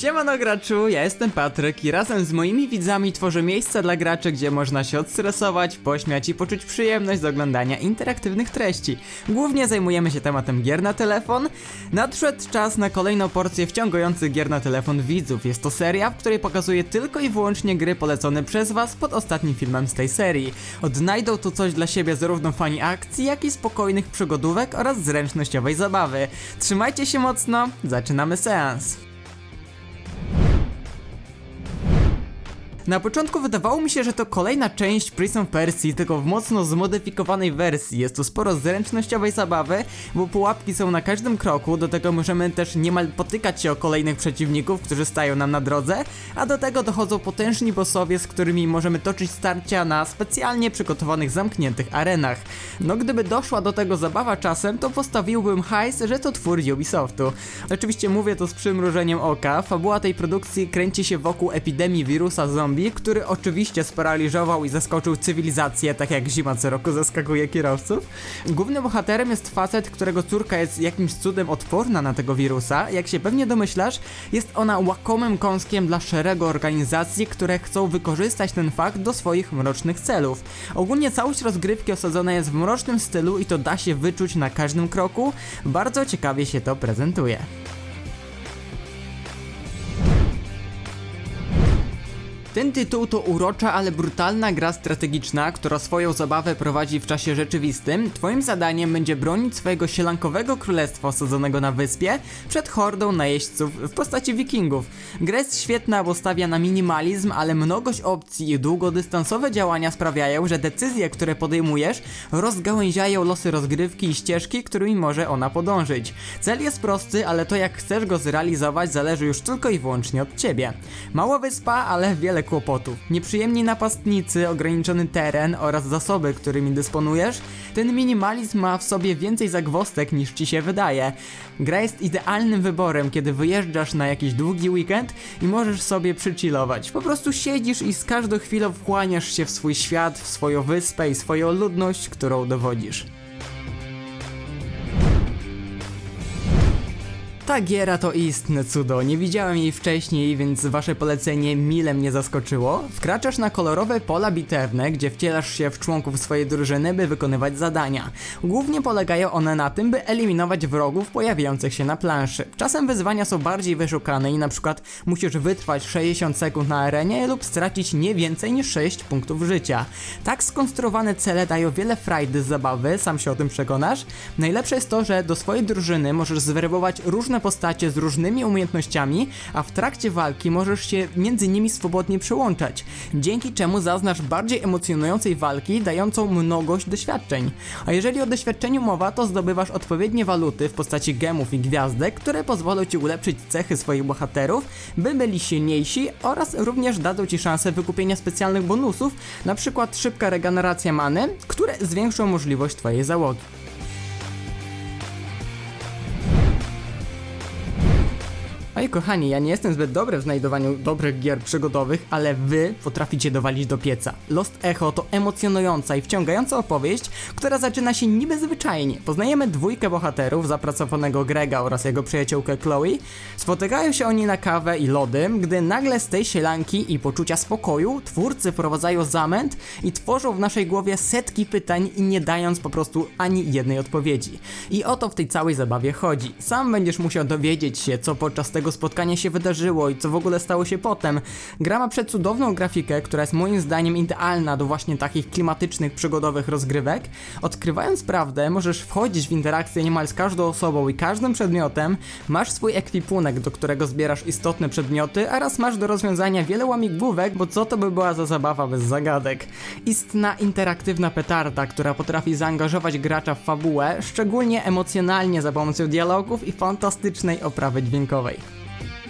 Siemano graczu, ja jestem Patryk i razem z moimi widzami tworzę miejsce dla graczy, gdzie można się odstresować, pośmiać i poczuć przyjemność z oglądania interaktywnych treści. Głównie zajmujemy się tematem gier na telefon. Nadszedł czas na kolejną porcję wciągających gier na telefon widzów. Jest to seria, w której pokazuję tylko i wyłącznie gry polecone przez was pod ostatnim filmem z tej serii. Odnajdą tu coś dla siebie zarówno fani akcji, jak i spokojnych przygodówek oraz zręcznościowej zabawy. Trzymajcie się mocno, zaczynamy seans. Na początku wydawało mi się, że to kolejna część Prince of tylko w mocno zmodyfikowanej wersji. Jest tu sporo zręcznościowej zabawy, bo pułapki są na każdym kroku, do tego możemy też niemal potykać się o kolejnych przeciwników, którzy stają nam na drodze, a do tego dochodzą potężni bossowie, z którymi możemy toczyć starcia na specjalnie przygotowanych zamkniętych arenach. No gdyby doszła do tego zabawa czasem, to postawiłbym hajs, że to twór Ubisoftu. Oczywiście mówię to z przymrużeniem oka, fabuła tej produkcji kręci się wokół epidemii wirusa zombie, który oczywiście sparaliżował i zaskoczył cywilizację, tak jak zima co roku zaskakuje kierowców. Głównym bohaterem jest facet, którego córka jest jakimś cudem odporna na tego wirusa. Jak się pewnie domyślasz, jest ona łakomym kąskiem dla szeregu organizacji, które chcą wykorzystać ten fakt do swoich mrocznych celów. Ogólnie całość rozgrywki osadzona jest w mrocznym stylu i to da się wyczuć na każdym kroku. Bardzo ciekawie się to prezentuje. Ten tytuł to urocza, ale brutalna gra strategiczna, która swoją zabawę prowadzi w czasie rzeczywistym. Twoim zadaniem będzie bronić swojego sielankowego królestwa osadzonego na wyspie przed hordą najeźdźców w postaci wikingów. Gra jest świetna, bo stawia na minimalizm, ale mnogość opcji i długodystansowe działania sprawiają, że decyzje, które podejmujesz, rozgałęziają losy rozgrywki i ścieżki, którymi może ona podążyć. Cel jest prosty, ale to jak chcesz go zrealizować zależy już tylko i wyłącznie od ciebie. Mała wyspa, ale wiele kłopotów. Nieprzyjemni napastnicy, ograniczony teren oraz zasoby, którymi dysponujesz. Ten minimalizm ma w sobie więcej zagwostek niż ci się wydaje. Gra jest idealnym wyborem, kiedy wyjeżdżasz na jakiś długi weekend i możesz sobie przychillować. Po prostu siedzisz i z każdą chwilą wchłaniasz się w swój świat, w swoją wyspę i swoją ludność, którą dowodzisz. Ta giera to istne cudo, nie widziałem jej wcześniej, więc wasze polecenie mile mnie zaskoczyło. Wkraczasz na kolorowe pola bitewne, gdzie wcielasz się w członków swojej drużyny, by wykonywać zadania. Głównie polegają one na tym, by eliminować wrogów pojawiających się na planszy. Czasem wyzwania są bardziej wyszukane i na przykład musisz wytrwać 60 sekund na arenie lub stracić nie więcej niż 6 punktów życia. Tak skonstruowane cele dają wiele frajdy z zabawy, sam się o tym przekonasz. Najlepsze jest to, że do swojej drużyny możesz zwerbować różne postacie z różnymi umiejętnościami, a w trakcie walki możesz się między nimi swobodnie przełączać, dzięki czemu zaznasz bardziej emocjonującej walki, dającą mnogość doświadczeń. A jeżeli o doświadczeniu mowa, to zdobywasz odpowiednie waluty w postaci gemów i gwiazdek, które pozwolą ci ulepszyć cechy swoich bohaterów, by byli silniejsi oraz również dadzą ci szansę wykupienia specjalnych bonusów, przykład szybka regeneracja many, które zwiększą możliwość twojej załogi. Oj kochani, ja nie jestem zbyt dobry w znajdowaniu dobrych gier przygodowych, ale wy potraficie dowalić do pieca. Lost Echo to emocjonująca i wciągająca opowieść, która zaczyna się niby zwyczajnie. Poznajemy dwójkę bohaterów, zapracowanego Grega oraz jego przyjaciółkę Chloe. Spotykają się oni na kawę i lody, gdy nagle z tej sielanki i poczucia spokoju twórcy wprowadzają zamęt i tworzą w naszej głowie setki pytań nie dając po prostu ani jednej odpowiedzi. I o to w tej całej zabawie chodzi. Sam będziesz musiał dowiedzieć się, co podczas tego spotkania się wydarzyło i co w ogóle stało się potem. Gra ma przecudowną grafikę, która jest moim zdaniem idealna do właśnie takich klimatycznych, przygodowych rozgrywek. Odkrywając prawdę, możesz wchodzić w interakcję niemal z każdą osobą i każdym przedmiotem, masz swój ekwipunek, do którego zbierasz istotne przedmioty, oraz masz do rozwiązania wiele łamigłówek, bo co to by była za zabawa bez zagadek. Istna interaktywna petarda, która potrafi zaangażować gracza w fabułę, szczególnie emocjonalnie za pomocą dialogów i fantastycznej oprawy dźwiękowej. Bye.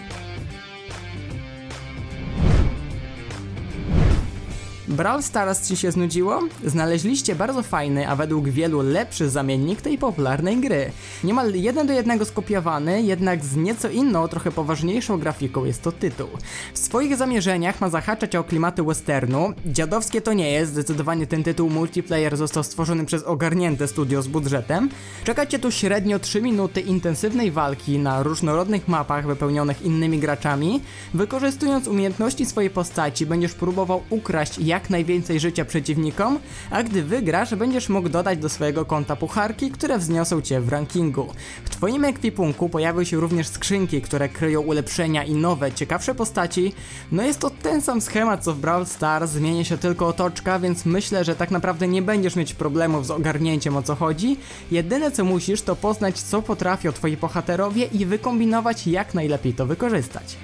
Brawl Stars ci się znudziło? Znaleźliście bardzo fajny, a według wielu lepszy zamiennik tej popularnej gry. Niemal jeden do jednego skopiowany, jednak z nieco inną, trochę poważniejszą grafiką jest to tytuł. W swoich zamierzeniach ma zahaczać o klimaty westernu. Dziadowskie to nie jest, zdecydowanie ten tytuł multiplayer został stworzony przez ogarnięte studio z budżetem. Czekacie tu średnio 3 minuty intensywnej walki na różnorodnych mapach wypełnionych innymi graczami. Wykorzystując umiejętności swojej postaci, będziesz próbował ukraść jak najwięcej życia przeciwnikom, a gdy wygrasz, będziesz mógł dodać do swojego konta pucharki, które wzniosą cię w rankingu. W twoim ekwipunku pojawią się również skrzynki, które kryją ulepszenia i nowe, ciekawsze postaci. No jest to ten sam schemat co w Brawl Stars, zmienia się tylko otoczka, więc myślę, że tak naprawdę nie będziesz mieć problemów z ogarnięciem o co chodzi. Jedyne co musisz to poznać co potrafią twoi bohaterowie i wykombinować jak najlepiej to wykorzystać.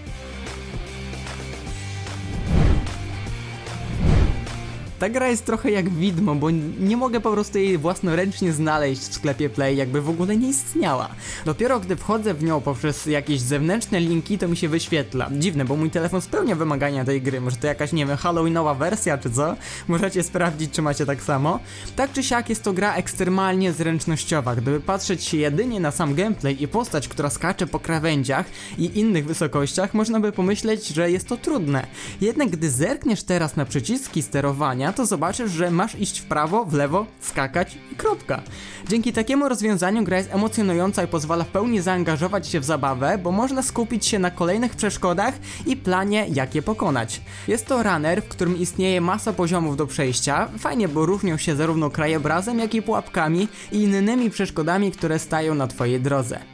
Ta gra jest trochę jak widmo, bo nie mogę po prostu jej własnoręcznie znaleźć w sklepie Play, jakby w ogóle nie istniała. Dopiero gdy wchodzę w nią poprzez jakieś zewnętrzne linki, to mi się wyświetla. Dziwne, bo mój telefon spełnia wymagania tej gry. Może to jakaś, nie wiem, Halloweenowa wersja czy co? Możecie sprawdzić, czy macie tak samo. Tak czy siak jest to gra ekstremalnie zręcznościowa. Gdyby patrzeć się jedynie na sam gameplay i postać, która skacze po krawędziach i innych wysokościach, można by pomyśleć, że jest to trudne. Jednak gdy zerkniesz teraz na przyciski sterowania, to zobaczysz, że masz iść w prawo, w lewo, skakać i kropka. Dzięki takiemu rozwiązaniu gra jest emocjonująca i pozwala w pełni zaangażować się w zabawę, bo można skupić się na kolejnych przeszkodach i planie, jak je pokonać. Jest to runner, w którym istnieje masa poziomów do przejścia. Fajnie, bo różnią się zarówno krajobrazem, jak i pułapkami i innymi przeszkodami, które stają na twojej drodze.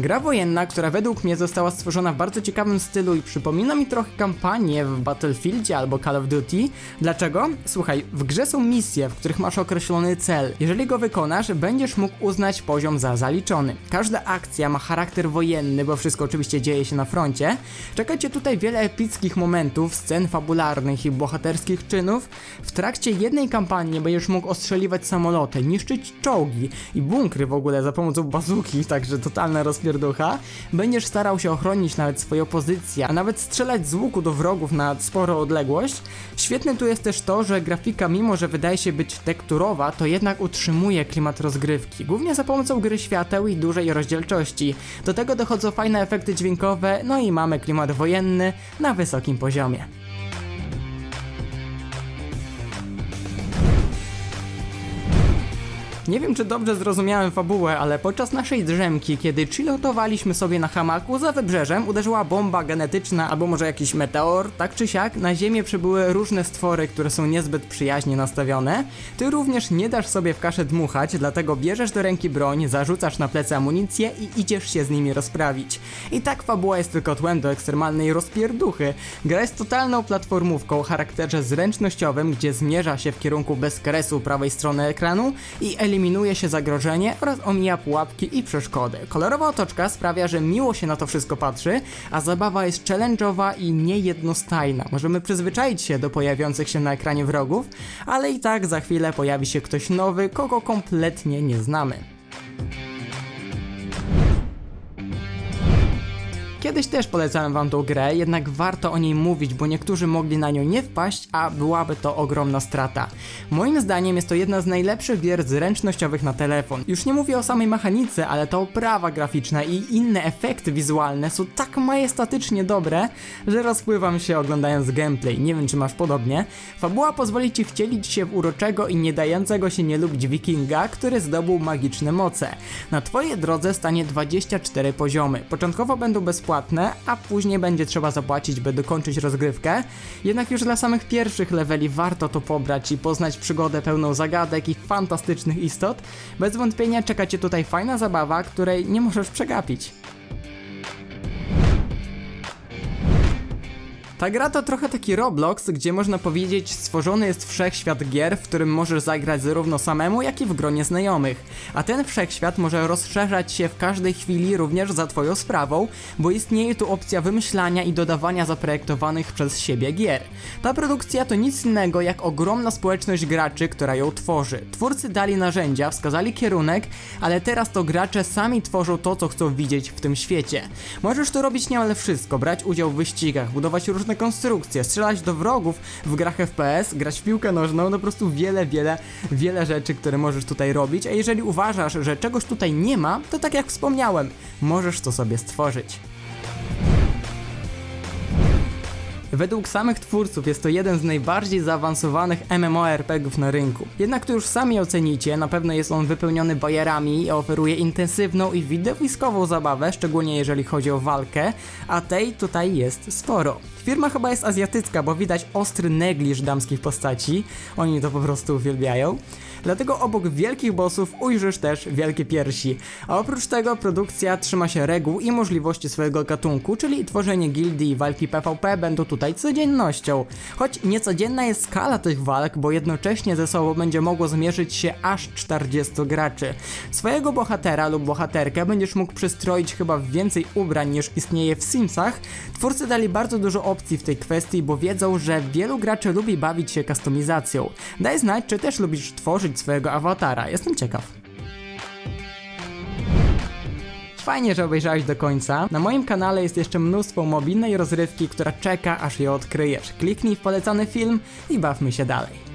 Gra wojenna, która według mnie została stworzona w bardzo ciekawym stylu i przypomina mi trochę kampanię w Battlefieldzie albo Call of Duty. Dlaczego? Słuchaj, w grze są misje, w których masz określony cel. Jeżeli go wykonasz, będziesz mógł uznać poziom za zaliczony. Każda akcja ma charakter wojenny, bo wszystko oczywiście dzieje się na froncie. Czeka cię tutaj wiele epickich momentów, scen fabularnych i bohaterskich czynów. W trakcie jednej kampanii będziesz mógł ostrzeliwać samoloty, niszczyć czołgi i bunkry w ogóle za pomocą bazuki, także totalna rozpierducha. Będziesz starał się ochronić nawet swoją pozycję, a nawet strzelać z łuku do wrogów na sporą odległość. Świetne tu jest też to, że grafika mimo, że wydaje się być tekturowa, to jednak utrzymuje klimat rozgrywki, głównie za pomocą gry świateł i dużej rozdzielczości. Do tego dochodzą fajne efekty dźwiękowe, no i mamy klimat wojenny na wysokim poziomie. Nie wiem, czy dobrze zrozumiałem fabułę, ale podczas naszej drzemki, kiedy chillotowaliśmy sobie na hamaku za wybrzeżem, uderzyła bomba genetyczna albo może jakiś meteor, tak czy siak, na ziemię przybyły różne stwory, które są niezbyt przyjaźnie nastawione. Ty również nie dasz sobie w kaszę dmuchać, dlatego bierzesz do ręki broń, zarzucasz na plecy amunicję i idziesz się z nimi rozprawić. I tak fabuła jest tylko tłem do ekstremalnej rozpierduchy. Gra jest totalną platformówką o charakterze zręcznościowym, gdzie zmierza się w kierunku bezkresu prawej strony ekranu i eliminuje się zagrożenie oraz omija pułapki i przeszkody. Kolorowa otoczka sprawia, że miło się na to wszystko patrzy, a zabawa jest challenge'owa i niejednostajna. Możemy przyzwyczaić się do pojawiających się na ekranie wrogów, ale i tak za chwilę pojawi się ktoś nowy, kogo kompletnie nie znamy. Kiedyś też polecałem wam tą grę, jednak warto o niej mówić, bo niektórzy mogli na nią nie wpaść, a byłaby to ogromna strata. Moim zdaniem jest to jedna z najlepszych gier zręcznościowych na telefon. Już nie mówię o samej mechanice, ale ta oprawa graficzna i inne efekty wizualne są tak majestatycznie dobre, że rozpływam się oglądając gameplay. Nie wiem, czy masz podobnie. Fabuła pozwoli ci wcielić się w uroczego i nie dającego się nie lubić wikinga, który zdobył magiczne moce. Na twojej drodze stanie 24 poziomy. Początkowo będą bezpłatne, a później będzie trzeba zapłacić, by dokończyć rozgrywkę. Jednak już dla samych pierwszych leveli warto to pobrać i poznać przygodę pełną zagadek i fantastycznych istot. Bez wątpienia czeka cię tutaj fajna zabawa, której nie możesz przegapić. Ta gra to trochę taki Roblox, gdzie można powiedzieć stworzony jest wszechświat gier, w którym możesz zagrać zarówno samemu, jak i w gronie znajomych. A ten wszechświat może rozszerzać się w każdej chwili również za twoją sprawą, bo istnieje tu opcja wymyślania i dodawania zaprojektowanych przez siebie gier. Ta produkcja to nic innego jak ogromna społeczność graczy, która ją tworzy. Twórcy dali narzędzia, wskazali kierunek, ale teraz to gracze sami tworzą to, co chcą widzieć w tym świecie. Możesz tu robić niemal wszystko, brać udział w wyścigach, budować różne konstrukcje, strzelać do wrogów w grach FPS, grać w piłkę nożną, no po prostu wiele, wiele, wiele rzeczy, które możesz tutaj robić, a jeżeli uważasz, że czegoś tutaj nie ma, to tak jak wspomniałem, możesz to sobie stworzyć. Według samych twórców jest to jeden z najbardziej zaawansowanych MMORPGów na rynku. Jednak to już sami ocenicie, na pewno jest on wypełniony bajerami i oferuje intensywną i widowiskową zabawę, szczególnie jeżeli chodzi o walkę, a tej tutaj jest sporo. Firma chyba jest azjatycka, bo widać ostry negliż damskich postaci, oni to po prostu uwielbiają. Dlatego obok wielkich bossów ujrzysz też wielkie piersi. A oprócz tego produkcja trzyma się reguł i możliwości swojego gatunku, czyli tworzenie gildii i walki PvP będą tutaj codziennością. Choć niecodzienna jest skala tych walk, bo jednocześnie ze sobą będzie mogło zmierzyć się aż 40 graczy. Swojego bohatera lub bohaterkę będziesz mógł przystroić chyba w więcej ubrań niż istnieje w Simsach. Twórcy dali bardzo dużo opcji w tej kwestii, bo wiedzą, że wielu graczy lubi bawić się kustomizacją. Daj znać, czy też lubisz tworzyć swojego awatara, jestem ciekaw. Fajnie, że obejrzałeś do końca. Na moim kanale jest jeszcze mnóstwo mobilnej rozrywki, która czeka aż ją odkryjesz. Kliknij w polecany film i bawmy się dalej.